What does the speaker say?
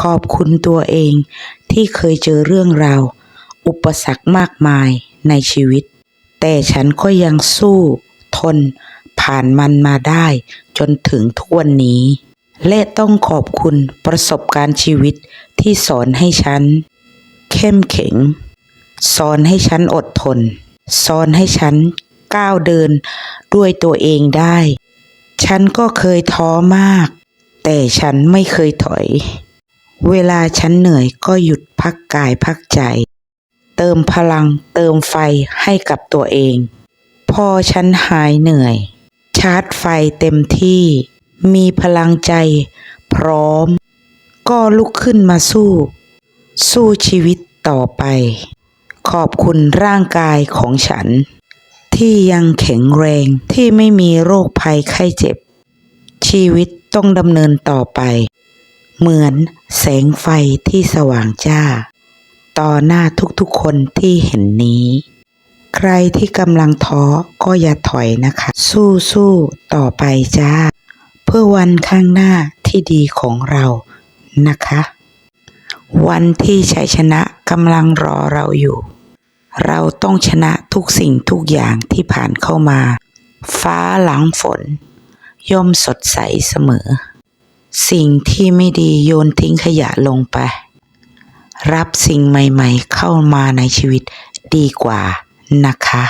ขอบคุณตัวเองที่เคยเจอเรื่องราว อุปสรรคมากมายในชีวิต แต่ฉันก็ยังสู้ทนผ่านมันมาได้จนถึงทุกวันนี้ และต้องขอบคุณประสบการณ์ชีวิตที่สอนให้ฉัน เข้มแข็ง สอนให้ฉันอดทน สอนให้ฉันก้าวเดินด้วยตัวเองได้ ฉันก็เคยท้อมาก แต่ฉันไม่เคยถอย เวลาฉันเหนื่อยก็หยุดพักกายพักใจ เติมพลังเติมไฟให้กับตัวเอง พอฉันหายเหนื่อย ชาร์จไฟเต็มที่ มีพลังใจ พร้อม ก็ลุกขึ้นมาสู้ สู้ชีวิตต่อไป ขอบคุณร่างกายของฉัน ที่ยังแข็งแรงที่ไม่มีโรคภัยไข้เจ็บ ชีวิตต้องดำเนินต่อไป เหมือนแสงไฟที่สว่างจ้า ต่อหน้าทุกๆคนที่เห็นนี้ ใครที่กำลังท้อก็อย่าถอยนะคะ สู้สู้ต่อไปจ้า เพื่อวันข้างหน้าที่ดีของเรานะคะ วันที่ชัยชนะกำลังรอเราอยู่ เราต้องชนะทุกสิ่งทุกอย่างที่ผ่านเข้ามา ฟ้าหลังฝน ย่อมสดใสเสมอ สิ่งที่ไม่ดีโยนทิ้งขยะลงไป รับสิ่งใหม่ๆเข้ามาในชีวิตดีกว่านะคะ